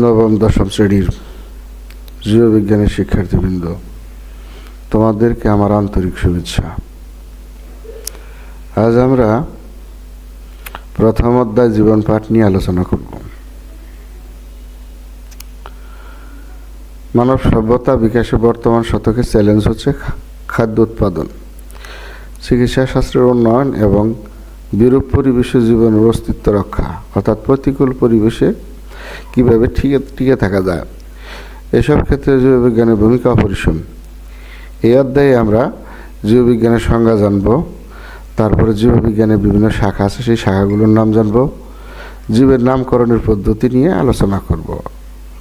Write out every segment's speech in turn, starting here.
নবম, দশম শ্রেণির জীববিজ্ঞানের শিক্ষার্থীবৃন্দ, তোমাদেরকে আমার আন্তরিক শুভেচ্ছা। আজ আমরা প্রথম অধ্যায় জীবন পাঠ নিয়ে আলোচনা করব। মানব সভ্যতা বিকাশে বর্তমান শতকে চ্যালেঞ্জ হচ্ছে খাদ্য উৎপাদন, চিকিৎসা শাস্ত্রের উন্নয়ন এবং বিরূপ পরিবেশে জীবনের অস্তিত্ব রক্ষা, অর্থাৎ প্রতিকূল পরিবেশে কীভাবে টিকে টিকে থাকা যায়। এসব ক্ষেত্রে জীববিজ্ঞানের ভূমিকা অপরিসীম। এই অধ্যায়ে আমরা জীববিজ্ঞানের সংজ্ঞা জানব, তারপরে জীববিজ্ঞানের বিভিন্ন শাখা আছে, সেই শাখাগুলোর নাম জানব, জীবের নামকরণের পদ্ধতি নিয়ে আলোচনা করব।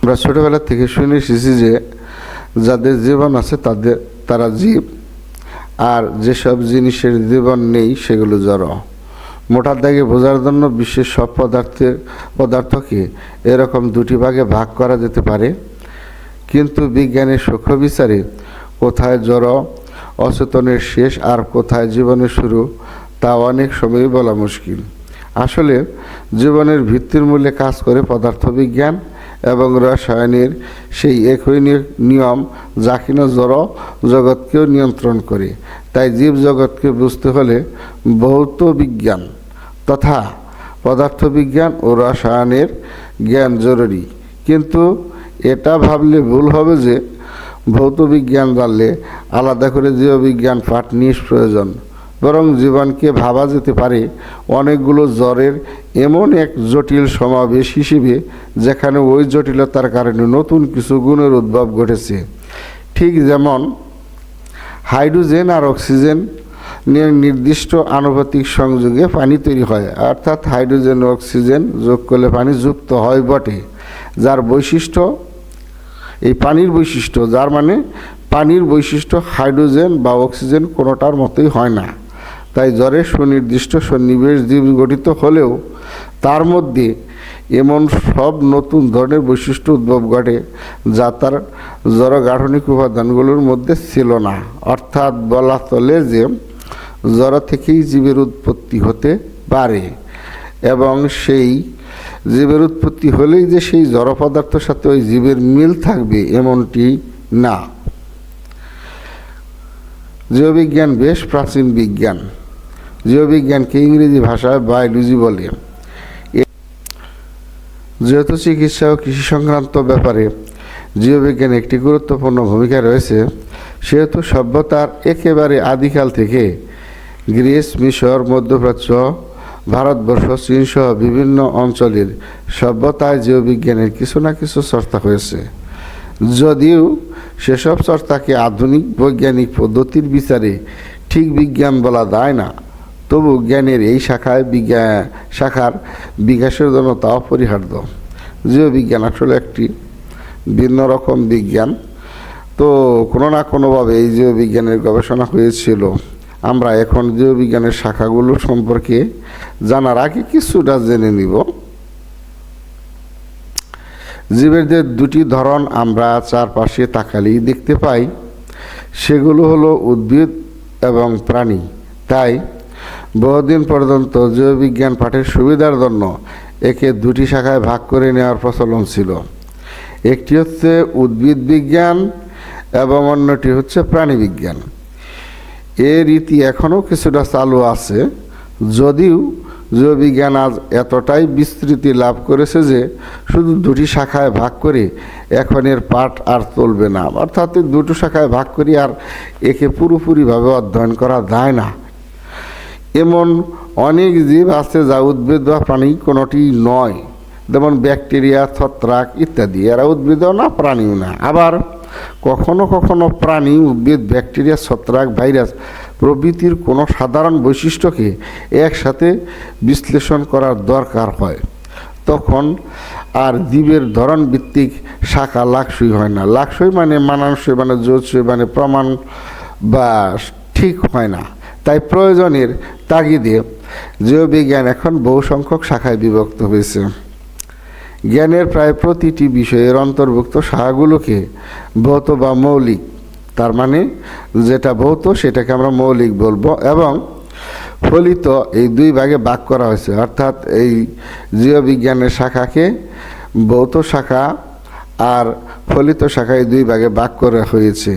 আমরা ছোটোবেলা থেকে শুনে এসেছি যে যাদের জীবন আছে তাদের, তারা জীব, আর যেসব জিনিসের জীবন নেই সেগুলো জড়। মোটার দাগে বোঝার জন্য বিশ্বের সব পদার্থের পদার্থকে এরকম দুটি ভাগে ভাগ করা যেতে পারে। কিন্তু বিজ্ঞানের সূক্ষ্ম বিচারে কোথায় জড় অচেতনের শেষ আর কোথায় জীবনের শুরু, তা অনেক সময়ই বলা মুশকিল। আসলে জীবনের ভিত্তির মূল্যে কাজ করে পদার্থবিজ্ঞান এবং রসায়নের সেই একই নিয়ম যা কিনা জড় জগৎকেও নিয়ন্ত্রণ করে। তাই জীব জগৎকে বুঝতে হলে ভৌত বিজ্ঞান তথা পদার্থবিজ্ঞান ও রসায়নের জ্ঞান জরুরি। কিন্তু এটা ভাবলে ভুল হবে যে ভৌত বিজ্ঞান জানলে আলাদা করে জীববিজ্ঞান পাঠ নিয়ে প্রয়োজন। বরং জীবনকে ভাবা যেতে পারে অনেকগুলো জ্বরের এমন এক জটিল সমাবেশ হিসেবে, যেখানে ওই জটিলতার কারণে নতুন কিছু গুণের উদ্ভব ঘটেছে। ঠিক যেমন হাইড্রোজেন আর অক্সিজেন নির্দিষ্ট আনুপাতিক সংযোগে পানি তৈরি হয়। অর্থাৎ হাইড্রোজেন ও অক্সিজেন যোগ করলে পানি যুক্ত হয় বটে। যার বৈশিষ্ট্য? এই পানির বৈশিষ্ট্য, যার মানে পানির বৈশিষ্ট্য হাইড্রোজেন বা অক্সিজেন কোনোটার মতোই হয় না। তাই জ্বরে সুনির্দিষ্ট সন্নিবেশ দ্বীপ গঠিত হলেও তার মধ্যে এমন সব নতুন ধরনের বৈশিষ্ট্য উদ্ভব ঘটে যা তার জড় গাঠনিক উপাদানগুলোর মধ্যে ছিল না। অর্থাৎ বলা চলে যে জড় থেকেই জীবের উৎপত্তি হতে পারে এবং সেই জীবের উৎপত্তি হলেই যে সেই জড় পদার্থের সাথে ওই জীবের মিল থাকবে এমনটি না। জীববিজ্ঞান বেশ প্রাচীন বিজ্ঞান। জীববিজ্ঞানকে ইংরেজি ভাষায় বায়োলজি বলে। যেহেতু চিকিৎসা ও কৃষি সংক্রান্ত ব্যাপারে জীববিজ্ঞান একটি গুরুত্বপূর্ণ ভূমিকা রয়েছে, সেহেতু সভ্যতার একেবারে আদিকাল থেকে গ্রিস, মিশর, মধ্যপ্রাচ্য, ভারতবর্ষ চীন সহ বিভিন্ন অঞ্চলের সভ্যতায় জীববিজ্ঞানের কিছু না কিছু চর্চা হয়েছে। যদিও সেসব চর্চাকে আধুনিক বৈজ্ঞানিক পদ্ধতির বিচারে ঠিক বিজ্ঞান বলা যায় না, তবু জ্ঞানের এই শাখায় বিজ্ঞান শাখার বিকাশের জন্য তা অপরিহার্য। জীববিজ্ঞান আসলে একটি ভিন্ন রকম বিজ্ঞান। তো কোনো না কোনোভাবে এই জীববিজ্ঞানের গবেষণা হয়েছিল। আমরা এখন জীববিজ্ঞানের শাখাগুলো সম্পর্কে জানার আগে কিছুটা জেনে নিব। জীবের যে দুটি ধরন আমরা চারপাশে তাকালেই দেখতে পাই, সেগুলো হলো উদ্ভিদ এবং প্রাণী। তাই বহুদিন পর্যন্ত জীববিজ্ঞান পাঠের সুবিধার জন্য একে দুটি শাখায় ভাগ করে নেওয়ার প্রচলন ছিল। একটি হচ্ছে উদ্ভিদ বিজ্ঞান এবং অন্যটি হচ্ছে প্রাণী বিজ্ঞান। এ রীতি এখনও কিছুটা চালু আছে, যদিও জীববিজ্ঞান আজ এতটাই বিস্তৃতি লাভ করেছে যে শুধু দুটি শাখায় ভাগ করে এখন এর পাঠ আর চলবে না, অর্থাৎ দুটো শাখায় ভাগ করি আর একে পুরোপুরিভাবে অধ্যয়ন করা যায় না। এমন অনেক জীব আছে যা উদ্ভিদ বা প্রাণী কোনোটি নয়, যেমন ব্যাকটেরিয়া, ছত্রাক ইত্যাদি, এরা উদ্ভিদও না, প্রাণীও না। আবার কখনো কখনো প্রাণী, উদ্ভিদ, ব্যাকটেরিয়া, ছত্রাক, ভাইরাস প্রভৃতির কোনো সাধারণ বৈশিষ্ট্যকে একসাথে বিশ্লেষণ করার দরকার হয়। তখন আর জীবের ধরন ভিত্তিক শাখা লাকসই হয় না। লাকসই মানে মানানসই মানে জোরসই মানে প্রমাণ বা ঠিক হয় না। তাই প্রয়োজনের তাগিদে জীববিজ্ঞান এখন বহু সংখ্যক শাখায় বিভক্ত হয়েছে। জ্ঞানের প্রায় প্রতিটি বিষয়ের অন্তর্ভুক্ত শাখাগুলোকে ভৌত বা মৌলিক। তার মানে যেটা ভৌত, সেটাকে আমরা মৌলিক বলব এবং ফলিত এই দুই ভাগে ভাগ করা হয়েছে। অর্থাৎ এই জীববিজ্ঞানের শাখাকে ভৌত শাখা আর ফলিত শাখা এই দুই ভাগে ভাগ করা হয়েছে।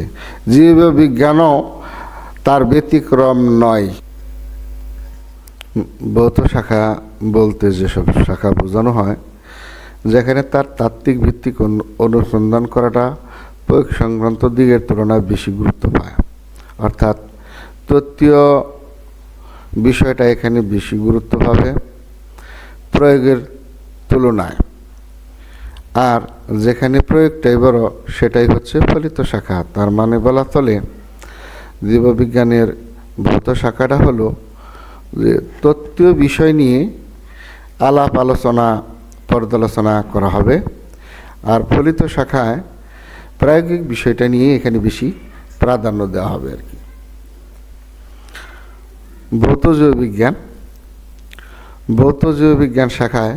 জীববিজ্ঞানও তার ব্যতিক্রম নয়। ভৌত শাখা বলতে যেসব শাখা বোঝানো হয় যেখানে তার তাত্ত্বিক ভিত্তিক অনু- অনুসন্ধান করাটা প্রয়োগ সংক্রান্ত দিকের তুলনায় বেশি গুরুত্ব পায় অর্থাৎ তত্ত্বীয় বিষয়টা এখানে বেশি গুরুত্ব পাবে প্রয়োগের তুলনায়। আর যেখানে প্রয়োগটাই বড় সেটাই হচ্ছে ফলিত শাখা। তার মানে বলা চলে জীববিজ্ঞানের ভৌত শাখাটা হলো যে তত্ত্বীয় বিষয় নিয়ে আলাপ আলোচনা পর্যালোচনা করা হবে। আর ফলিত শাখায় প্রায়োগিক বিষয়টা নিয়ে এখানে বেশি প্রাধান্য দেওয়া হবে আর কি। ভৌত জীববিজ্ঞান ভৌত জীববিজ্ঞান শাখায়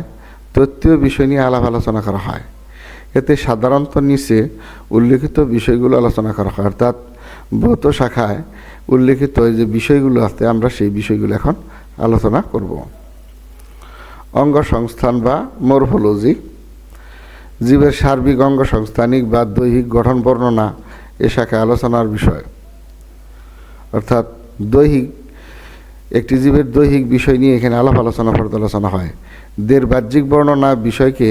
তত্ত্বীয় বিষয় নিয়ে আলাপ আলোচনা করা হয়। এতে সাধারণত নিচে উল্লেখিত বিষয়গুলো আলোচনা করা হয়। অর্থাৎ ভৌত শাখায় উল্লেখিত যে বিষয়গুলো আছে, আমরা সেই বিষয়গুলো এখন আলোচনা করব। অঙ্গ সংস্থান বা মরফোলজি, জীবের সার্বিক অঙ্গ সংস্থানিক বা দৈহিক গঠন বর্ণনা এ শাখায় আলোচনার বিষয়। অর্থাৎ দৈহিক, একটি জীবের দৈহিক বিষয় নিয়ে এখানে আলাপ আলোচনা পর্যালোচনা হয়। দের বাহ্যিক বর্ণনা বিষয়কে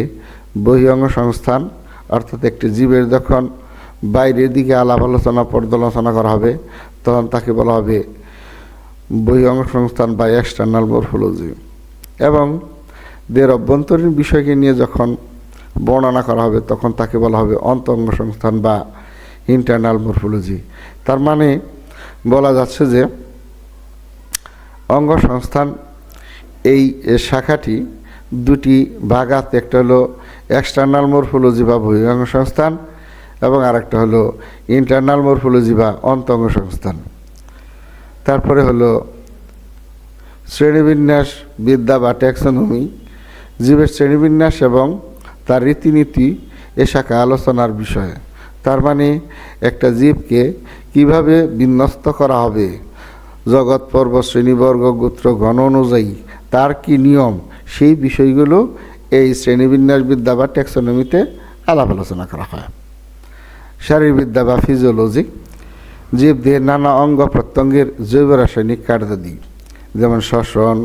বহিরঙ্গ সংস্থান অর্থাৎ একটি জীবের যখন বাইরের দিকে আলাপ আলোচনা পর্যালোচনা করা হবে, তখন তাকে বলা হবে বহিরঙ্গ সংস্থান বা এক্সটার্নাল মরফোলজি এবং দের অভ্যন্তরীণ বিষয়কে নিয়ে যখন বর্ণনা করা হবে, তখন তাকে বলা হবে অন্তঙ্গ সংস্থান বা ইন্টারনাল মরফোলজি তার মানে বলা যাচ্ছে যে অঙ্গ সংস্থান এই শাখাটি দুটি ভাগাত, একটা হলো এক্সটার্নাল মরফোলজি বা বহিরঙ্গ সংস্থান এবং আরেকটা হলো ইন্টারনাল মরফোলজি বা অন্তঙ্গ সংস্থান তারপরে হলো শ্রেণীবিন্যাস, বিদ্যা বা ট্যাক্সোনমি জীবের শ্রেণীবিন্যাস এবং তার রীতিনীতি এ শাখা আলোচনার বিষয়। তার মানে একটা জীবকে কীভাবে বিন্যস্ত করা হবে? জগৎ, পর্ব, শ্রেণীবর্গ, গোত্র, গণ অনুযায়ী তার কি নিয়ম? সেই বিষয়গুলো এই শ্রেণীবিন্যাসবিদ্যা বা ট্যাক্সোনমিতে আলাপ আলোচনা করা হয়। শারীরবিদ্যা বা ফিজিওলজি, জীবদেহের নানা অঙ্গ প্রত্যঙ্গের জৈব রাসায়নিক কার্যাদি, যেমন শ্বসন,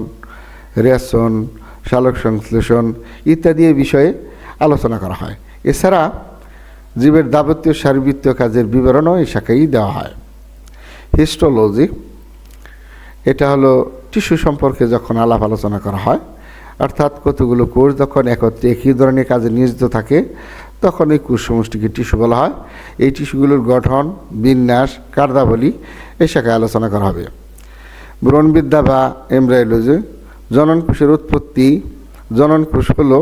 রেশন সালোক সংশ্লেষণ ইত্যাদি বিষয়ে আলোচনা করা হয়। এছাড়া জীবের যাবতীয় শারীরবৃত্তীয় কাজের বিবরণও এই শাখায় দেওয়া হয়। হিস্টোলজি, এটা হলো টিস্যু সম্পর্কে যখন আলাপ আলোচনা করা হয়, অর্থাৎ কতগুলো কোষ যখন একত্রে একই ধরনের কাজে নিয়োজিত থাকে, তখন এই কোষ সমষ্টিকে টিস্যু বলা হয়। এই টিস্যুগুলোর গঠন, বিন্যাস, কার্যাবলী এই শাখায় আলোচনা করা হবে। ব্রণবিদ্যা বা এমব্রায়োলজি জনন কোষের উৎপত্তি, জনন কোষ হলো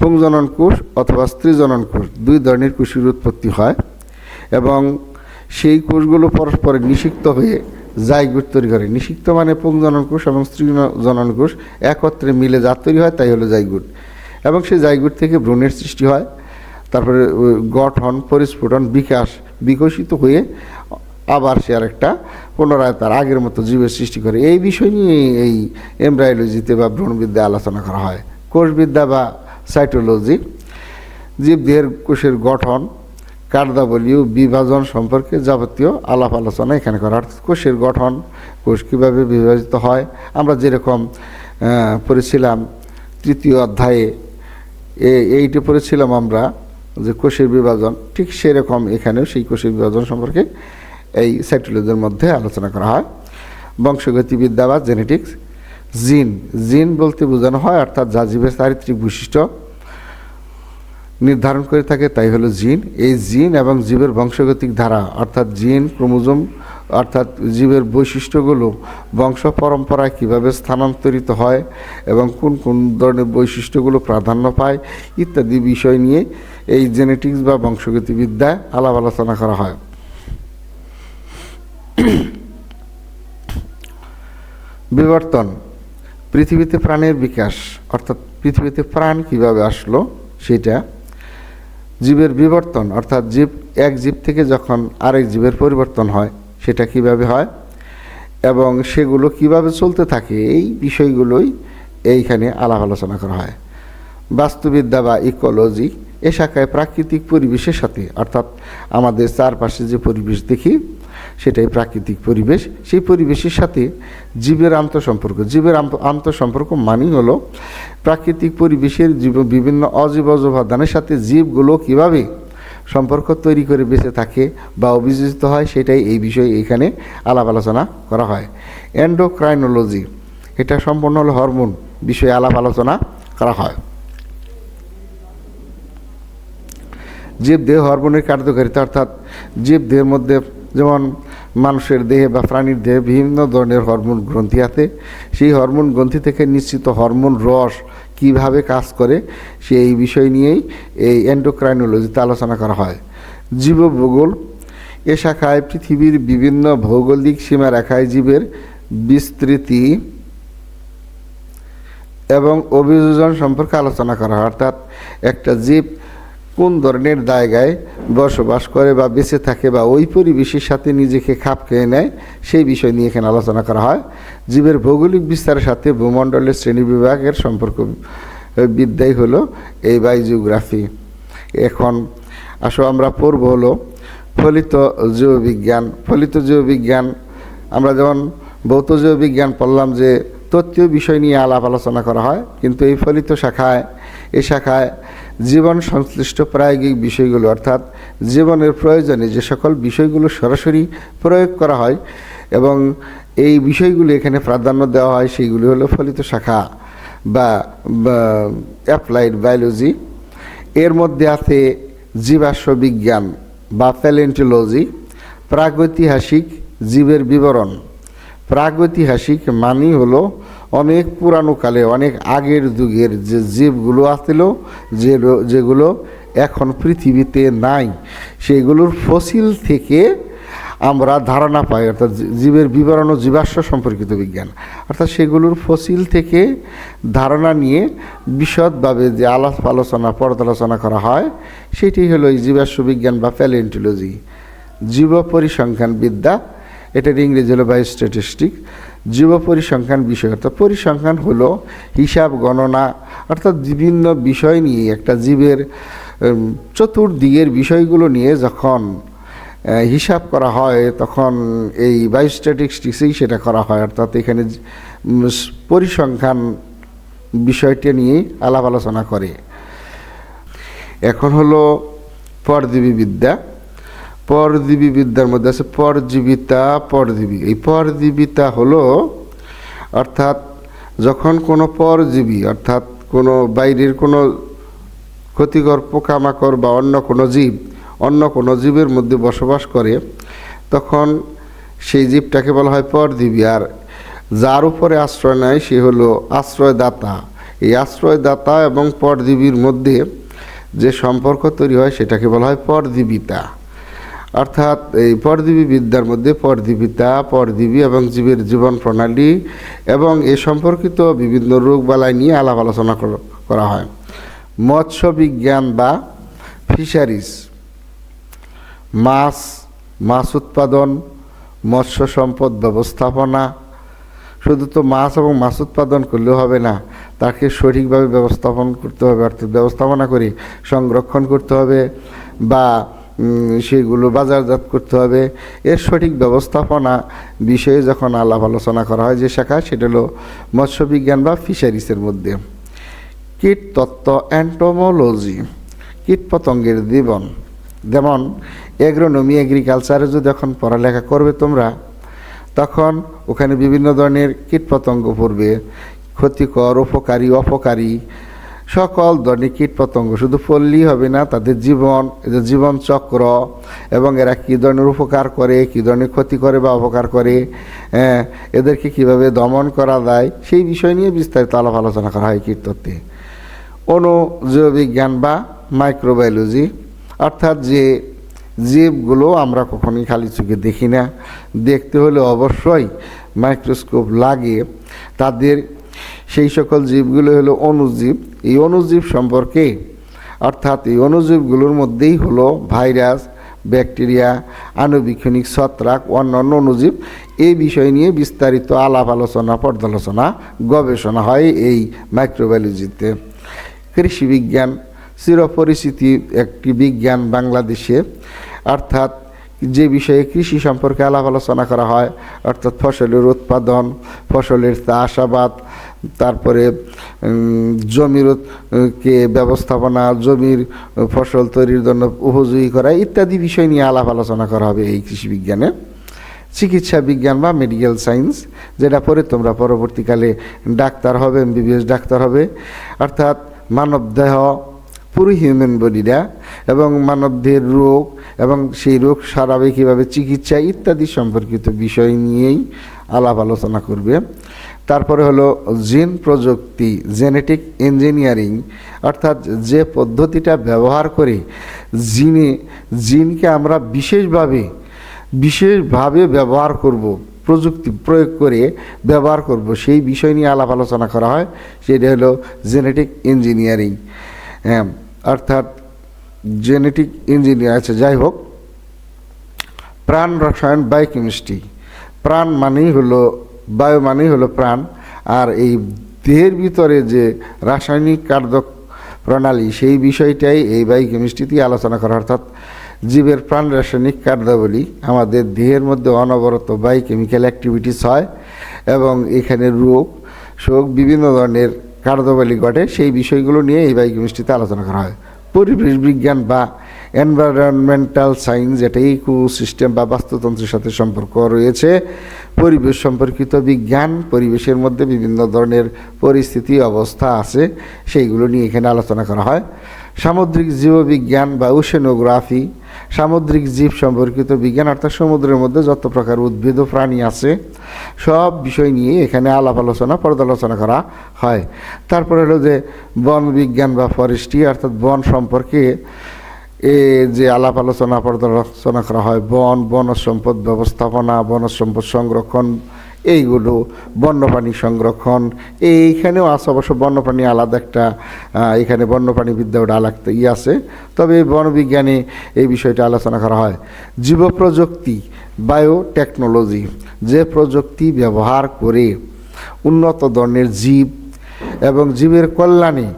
পুংজনন কোষ অথবা স্ত্রী জনন কোষ দুই ধরনের কোষের উৎপত্তি হয় এবং সেই কোষগুলো পরস্পরে নিষিক্ত হয়ে জাইগুট তৈরি করে। নিষিক্ত মানে পুংজনন কোষ এবং স্ত্রী জনন কোষ একত্রে মিলে জাত তৈরি হয়, তাই হলো জাইগুট এবং সেই জাইগুট থেকে ভ্রূণের সৃষ্টি হয়, তারপরে গঠন, পরিস্ফুটন, বিকাশ বিকশিত হয়ে আবার সে আরেকটা পুনরায় তার আগের মতো জীবের সৃষ্টি করে। এই বিষয় নিয়ে এই এমব্রায়োলজিতে বা ভ্রূণবিদ্যা আলোচনা করা হয়। কোষবিদ্যা বা সাইটোলজি, জীবদেহের কোষের গঠন কার্যাবলী ও বিভাজন সম্পর্কে যাবতীয় আলাপ আলোচনা এখানে করা অর্থাৎ কোষের গঠন, কোষ কীভাবে বিভাজিত হয়, আমরা যেরকম পড়েছিলাম তৃতীয় অধ্যায়ে এইটি পড়েছিলাম আমরা যে কোষের বিভাজন, ঠিক সেরকম এখানেও সেই কোষের বিভাজন সম্পর্কে এই সাইটোলজির মধ্যে আলোচনা করা হয়। বংশগতিবিদ্যা বা জেনেটিক্স জিন জিন বলতে বোঝানো হয়, অর্থাৎ যা জীবের চারিত্রিক বৈশিষ্ট্য নির্ধারণ করে থাকে, তাই হলো জিন এই জিন এবং জীবের বংশগতিক ধারা, অর্থাৎ জিন ক্রোমোজোম, অর্থাৎ জীবের বৈশিষ্ট্যগুলো বংশ পরম্পরায় কীভাবে স্থানান্তরিত হয় এবং কোন কোন ধরনের বৈশিষ্ট্যগুলো প্রাধান্য পায় ইত্যাদি বিষয় নিয়ে এই জেনেটিক্স বা বংশগতিবিদ্যায় আলাপ আলোচনা করা হয়। বিবর্তন, পৃথিবীতে প্রাণের বিকাশ, অর্থাৎ পৃথিবীতে প্রাণ কীভাবে আসলো সেটা, জীবের বিবর্তন, অর্থাৎ জীব, এক জীব থেকে যখন আরেক জীবের পরিবর্তন হয়, সেটা কীভাবে হয়? এবং সেগুলো কীভাবে চলতে থাকে? এই বিষয়গুলোই এইখানে আলাপ আলোচনা করা হয়। বাস্তুবিদ্যা বা ইকোলজি এ শাখায় প্রাকৃতিক পরিবেশের সাথে, অর্থাৎ আমাদের চারপাশে যে পরিবেশ দেখি সেটাই প্রাকৃতিক পরিবেশ। সেই পরিবেশের সাথে জীবের আন্তঃসম্পর্ক জীবের আন্ত- আন্তঃসম্পর্ক মানেই হলো প্রাকৃতিক পরিবেশের জীব, বিভিন্ন অজীব উপাদানের সাথে জীবগুলো কীভাবে সম্পর্ক তৈরি করে বেঁচে থাকে বা অভিযোজিত হয় সেটাই এই বিষয়ে এখানে আলাপ আলোচনা করা হয়। অ্যান্ডোক্রাইনোলজি এটা সম্পূর্ণ হলো হরমোন বিষয়ে আলাপ আলোচনা করা হয়। জীবদেহ হরমোনের কার্যকারিতা অর্থাৎ জীবদেহের মধ্যে যেমন মানুষের দেহে বা প্রাণীর দেহে বিভিন্ন ধরনের হরমোন গ্রন্থি আছে। সেই হরমোন গ্রন্থি থেকে নিশ্চিত হরমোন রস কীভাবে কাজ করে সেই বিষয় নিয়েই এই অ্যান্ডোক্রাইনোলজিতে আলোচনা করা হয়। জীবভূগোল, এ শাখায় পৃথিবীর বিভিন্ন ভৌগোলিক সীমারেখায় জীবের বিস্তৃতি এবং অভিযোজন সম্পর্কে আলোচনা করা হয়। অর্থাৎ একটা জীব কোন ধরনের জায়গায় বসবাস করে বা বেঁচে থাকে বা ওই পরিবেশের সাথে নিজেকে খাপ খেয়ে নেয়, সেই বিষয় নিয়ে এখানে আলোচনা করা হয়। জীবের ভৌগোলিক বিস্তারের সাথে ভূমণ্ডলের শ্রেণীবিভাগের সম্পর্ক বিদ্যাই হলো এই বায়োজিওগ্রাফি। এখন আসো আমরা পড়ব হলো ফলিত জীববিজ্ঞান। ফলিত জীববিজ্ঞান, আমরা যেমন ভৌত জীববিজ্ঞান পড়লাম যে তত্ত্বীয় বিষয় নিয়ে আলাপ আলোচনা করা হয়, কিন্তু এই ফলিত শাখায়, এই শাখায় জীবন সংশ্লিষ্ট প্রায়োগিক বিষয়গুলো, অর্থাৎ জীবনের প্রয়োজনে যে সকল বিষয়গুলো সরাসরি প্রয়োগ করা হয় এবং এই বিষয়গুলি এখানে প্রাধান্য দেওয়া হয়, সেইগুলি হলো ফলিত শাখা বা অ্যাপ্লাইড বায়োলজি। এর মধ্যে আছে জীবাশ্ম বিজ্ঞান বা প্যালেন্টোলজি, প্রাগৈতিহাসিক জীবের বিবরণ। প্রাগৈতিহাসিক মানি হলো অনেক পুরানো কালে, অনেক আগের যুগের যে জীবগুলো আসছিল যে যেগুলো এখন পৃথিবীতে নাই, সেগুলোর ফসিল থেকে আমরা ধারণা পাই, অর্থাৎ জীবের বিবরণ ও জীবাশ্ম সম্পর্কিত বিজ্ঞান। অর্থাৎ সেগুলোর ফসিল থেকে ধারণা নিয়ে বিশদভাবে যে আলাপ আলোচনা পর্যালোচনা করা হয়, সেটি হলো জীবাশ্ম বিজ্ঞান বা প্যালেন্টোলজি। জীব পরিসংখ্যান বিদ্যা এটার ইংরেজি হলো বাই স্ট্যাটিস্টিক জীব পরিসংখ্যান বিষয়। অর্থাৎ পরিসংখ্যান হলো হিসাব গণনা, অর্থাৎ বিভিন্ন বিষয় নিয়ে, একটা জীবের চতুর্দিকের বিষয়গুলো নিয়ে যখন হিসাব করা হয়, তখন এই বায়োস্ট্যাটিস্টিক্সেই সেটা করা হয়। অর্থাৎ এখানে পরিসংখ্যান বিষয়টা নিয়ে আলাপ আলোচনা করে। এখন হলো পরজীবী বিদ্যা। পরজীবী বিদ্যার মধ্যে আছে পরজীবিতা, পরজীবী। এই পরজীবিতা হলো, অর্থাৎ যখন কোনো পরজীবী, অর্থাৎ কোনো বাইরের কোনো ক্ষতিকর পোকামাকড় বা অন্য কোনো জীব, অন্য কোনো জীবের মধ্যে বসবাস করে, তখন সেই জীবটাকে বলা হয় পরজীবী। আর যার উপরে আশ্রয় নেয় সে হলো আশ্রয়দাতা। এই আশ্রয়দাতা এবং পরজীবীর মধ্যে যে সম্পর্ক তৈরি হয়, সেটাকে বলা হয় পরজীবিতা। অর্থাৎ এই পরজীবী বিদ্যার মধ্যে পরজীবিতা, পরজীবী এবং জীবের জীবন প্রণালী এবং এ সম্পর্কিত বিভিন্ন রোগবালাই নিয়ে আলাপ আলোচনা করা হয়। মৎস্য বিজ্ঞান বা ফিশারিজ, মাছ মাছ উৎপাদন, মৎস্য সম্পদ ব্যবস্থাপনা, শুধু তো মাছ এবং মাছ উৎপাদন করলেও হবে না, তাকে সঠিকভাবে ব্যবস্থাপন করতে হবে, অর্থাৎ ব্যবস্থাপনা করে সংরক্ষণ করতে হবে বা সেগুলো বাজারজাত করতে হবে। এর সঠিক ব্যবস্থাপনা বিষয়ে যখন আলাপ আলোচনা করা হয় যে শাখা, সেটা হলো মৎস্যবিজ্ঞান বা ফিশারিসের মধ্যে। কীট তত্ত্ব অ্যান্টোমোলজি, কীট পতঙ্গের জীবন। যেমন এগ্রোনমি এগ্রিকালচারে যদি এখন পড়ালেখা করবে তোমরা, তখন ওখানে বিভিন্ন ধরনের কীটপতঙ্গ পড়বে। ক্ষতিকর, উপকারী, অপকারী সকল ধরনের কীটপতঙ্গ শুধু পড়লেই হবে না তাদের জীবন এদের জীবন চক্র এবং এরা কী ধরনের উপকার করে কী ধরনের ক্ষতি করে বা অপকার করে হ্যাঁ, এদেরকে কীভাবে দমন করা যায় সেই বিষয় নিয়ে বিস্তারিত আলাপ আলোচনা করা হয় কীটতত্ত্বে অণুজীববিজ্ঞান বা মাইক্রোবায়োলজি অর্থাৎ যে জীবগুলো আমরা কখনোই খালি চোখে দেখি না দেখতে হলে অবশ্যই মাইক্রোস্কোপ লাগে তাদের সেই সকল জীবগুলো হলো অণুজীব এই অণুজীব সম্পর্কে, অর্থাৎ এই অণুজীবগুলোর মধ্যেই হলো ভাইরাস, ব্যাকটেরিয়া, আণুবীক্ষণিক ছত্রাক, অন্যান্য অণুজীব এই বিষয় নিয়ে বিস্তারিত আলাপ আলোচনা, পর্যালোচনা, গবেষণা হয় এই মাইক্রোবায়োলজিতে কৃষি বিজ্ঞান, চিরপরিচিতি একটি বিজ্ঞান বাংলাদেশে, অর্থাৎ যে বিষয়ে কৃষি সম্পর্কে আলাপ আলোচনা করা হয়, অর্থাৎ ফসলের উৎপাদন, ফসলের চাষাবাদ তারপরে জমির কে ব্যবস্থাপনা, জমির ফসল তৈরির জন্য উপযোগী করা ইত্যাদি বিষয় নিয়ে আলাপ আলোচনা করা হবে এই কৃষি বিজ্ঞানে। চিকিৎসা বিজ্ঞান বা মেডিকেল সায়েন্স যেটা পরে তোমরা পরবর্তীকালে ডাক্তার হবে এমবিবিএস ডাক্তার হবে। অর্থাৎ মানব দেহ, পুরো হিউম্যান বডিটা এবং মানবদেহের রোগ এবং সেই রোগ সারাবে কীভাবে চিকিৎসা ইত্যাদি সম্পর্কিত বিষয় নিয়েই আলাপ আলোচনা করবে। তারপরে হলো জিন প্রযুক্তি জেনেটিক ইঞ্জিনিয়ারিং অর্থাৎ যে পদ্ধতিটা ব্যবহার করে জিনে, জিনকে আমরা বিশেষভাবে বিশেষভাবে ব্যবহার করব, প্রযুক্তি প্রয়োগ করে ব্যবহার করব, সেই বিষয় নিয়ে আলাপ আলোচনা করা হয়, সেটা হলো জেনেটিক ইঞ্জিনিয়ারিং অর্থাৎ জেনেটিক ইঞ্জিনিয়ার আছে যাই হোক। প্রাণ রসায়ন বায়োকেমিস্ট্রি প্রাণ মানেই হলো বায়ু মানেই হলো প্রাণ। আর এই দেহের ভিতরে যে রাসায়নিক কার্য প্রণালী সেই বিষয়টাই এই বায়োকেমিস্ট্রিতে আলোচনা করা। অর্থাৎ জীবের প্রাণ রাসায়নিক কার্যাবলী আমাদের দেহের মধ্যে অনবরত বায়োকেমিক্যাল অ্যাক্টিভিটিস হয় এবং এখানে রোগ, শোক, বিভিন্ন ধরনের কার্যাবলী ঘটে। সেই বিষয়গুলো নিয়ে এই বায়োকেমিস্ট্রিতে আলোচনা করা হয়। পরিবেশ বিজ্ঞান বা এনভায়রনমেন্টাল সায়েন্স যেটা ইকো সিস্টেম বা বাস্তুতন্ত্রের সাথে সম্পর্ক রয়েছে, পরিবেশ সম্পর্কিত বিজ্ঞান, পরিবেশের মধ্যে বিভিন্ন ধরনের পরিস্থিতি, অবস্থা আছে, সেইগুলো নিয়ে এখানে আলোচনা করা হয়। সামুদ্রিক জীববিজ্ঞান বা ওশেনোগ্রাফি, সামুদ্রিক জীব সম্পর্কিত বিজ্ঞান, অর্থাৎ সমুদ্রের মধ্যে যত প্রকার উদ্ভিদ ও প্রাণী আছে, সব বিষয় নিয়ে এখানে আলাপ আলোচনা, পর্যালোচনা করা হয়। তারপরে হলো যে বন বিজ্ঞান বা ফরেস্ট্রি, অর্থাৎ বন সম্পর্কে এ যে আলাপ আলোচনা, পর্যালোচনা করা হয়, বন বন সম্পদ ব্যবস্থাপনা বনজ সম্পদ সংরক্ষণ, এইগুলো, বন্যপ্রাণী সংরক্ষণ, এইখানেও আছে অবশ্য বন্যপ্রাণী আলাদা একটা এখানে বন্যপ্রাণী বিদ্যা ওটা আলাদা ই আছে। তবে বনবিজ্ঞানে এই বিষয়টা আলোচনা করা হয়। জীব প্রযুক্তি বায়োটেকনোলজি, যে প্রযুক্তি ব্যবহার করে উন্নত ধরনের জীব এবং জীবের কল্যাণে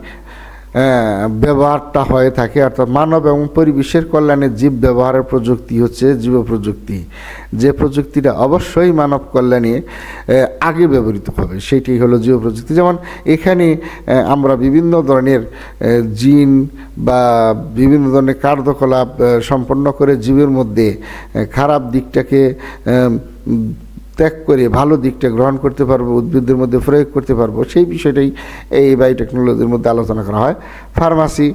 ব্যবহারটা হয়ে থাকে। অর্থাৎ মানব এবং পরিবেশের কল্যাণে জীব ব্যবহারের প্রযুক্তি হচ্ছে জীব প্রযুক্তি। যে প্রযুক্তিটা অবশ্যই মানব কল্যাণে আগে ব্যবহৃত হবে সেটি হলো জীব প্রযুক্তি। যেমন এখানে আমরা বিভিন্ন ধরনের জিন বা বিভিন্ন ধরনের কার্যকলাপ সম্পন্ন করে জীবের মধ্যে খারাপ দিকটাকে ত্যাগ করে ভালো দিকটা গ্রহণ করতে পারব, উদ্ভিদের মধ্যে প্রয়োগ করতে পারব, সেই বিষয়টাই এই বায়োটেকনোলজির মধ্যে আলোচনা করা হয়। ফার্মাসি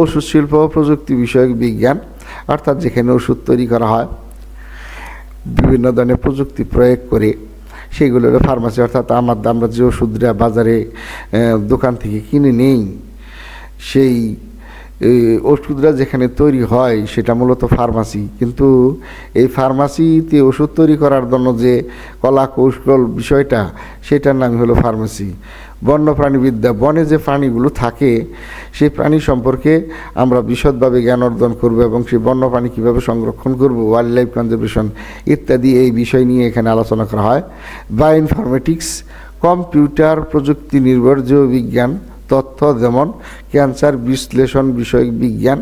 ওষুধ শিল্প প্রযুক্তি বিষয়ক বিজ্ঞান, অর্থাৎ যেখানে ওষুধ তৈরি করা হয়, বিভিন্ন ধরনের প্রযুক্তি প্রয়োগ করে হলো ফার্মাসি অর্থাৎ আমার আমরা যে ওষুধটা বাজারে দোকান থেকে কিনে নেই, সেই এই ওষুধটা যেখানে তৈরি হয় সেটা মূলত ফার্মাসি। কিন্তু এই ফার্মাসিতে ওষুধ তৈরি করার জন্য যে কলা কৌশল বিষয়টা, সেটার নাম হলো ফার্মাসি। বন্যপ্রাণীবিদ্যা, বনে যে প্রাণীগুলো থাকে সেই প্রাণী সম্পর্কে আমরা বিশদভাবে জ্ঞান অর্জন করব এবং সেই বন্যপ্রাণী কীভাবে সংরক্ষণ করব ওয়াইল্ড লাইফ কনজারভেশন ইত্যাদি এই বিষয় নিয়ে এখানে আলোচনা করা হয়। বায়ো ইনফরমেটিক্স কম্পিউটার প্রযুক্তি নির্ভর জীববিজ্ঞান তথ্য যেমন ক্যান্সার বিশ্লেষণ বিষয়ক বিজ্ঞান